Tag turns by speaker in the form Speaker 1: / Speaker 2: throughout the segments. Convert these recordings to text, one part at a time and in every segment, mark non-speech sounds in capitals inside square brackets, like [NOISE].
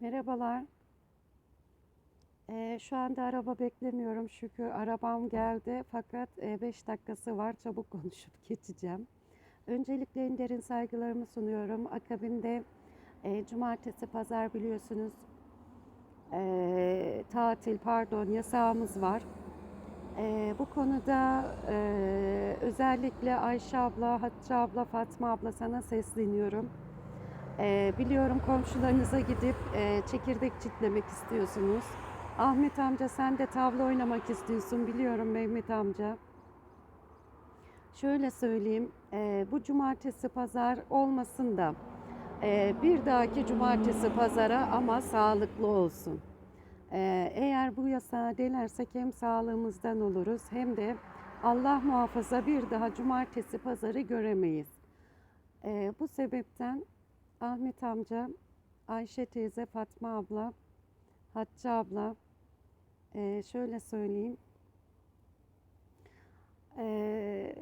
Speaker 1: Merhabalar. Ee, şu anda araba beklemiyorum şükür arabam geldi fakat 5 dakikası var çabuk [LAUGHS] konuşup geçeceğim. Öncelikle en derin saygılarımı sunuyorum. Akabinde e, cumartesi pazar biliyorsunuz e, tatil pardon yasağımız var. E, bu konuda e, özellikle Ayşe abla, Hatice abla, Fatma abla sana sesleniyorum. Ee, biliyorum komşularınıza gidip e, çekirdek çitlemek istiyorsunuz. Ahmet amca sen de tavla oynamak istiyorsun biliyorum Mehmet amca. Şöyle söyleyeyim, e, bu cumartesi pazar olmasın da e, bir dahaki cumartesi pazara ama sağlıklı olsun. E, eğer bu yasağı delersek hem sağlığımızdan oluruz hem de Allah muhafaza bir daha cumartesi pazarı göremeyiz. E, bu sebepten Ahmet amca, Ayşe teyze, Fatma abla, Hatice abla, eee, şöyle söyleyeyim. Eee,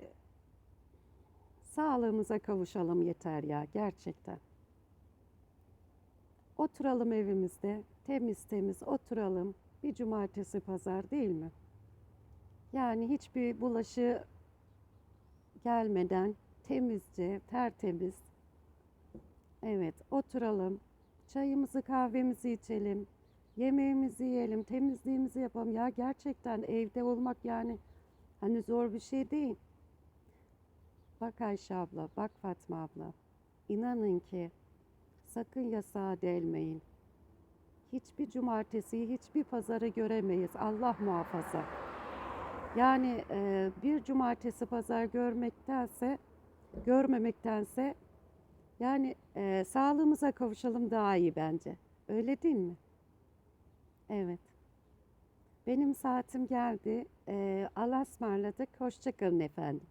Speaker 1: sağlığımıza kavuşalım yeter ya gerçekten. Oturalım evimizde, temiz temiz oturalım. Bir cumartesi pazar değil mi? Yani hiçbir bulaşı gelmeden temizce, tertemiz Evet, oturalım. Çayımızı, kahvemizi içelim. Yemeğimizi yiyelim, temizliğimizi yapalım. Ya gerçekten evde olmak yani hani zor bir şey değil. Bak Ayşe abla, bak Fatma abla. İnanın ki sakın yasağa delmeyin. Hiçbir cumartesiyi, hiçbir pazarı göremeyiz. Allah muhafaza. Yani e, bir cumartesi pazar görmektense, görmemektense yani e, sağlığımıza kavuşalım daha iyi bence. Öyle değil mi? Evet. Benim saatim geldi. E, Allah'a ısmarladık. Hoşça kalın efendim.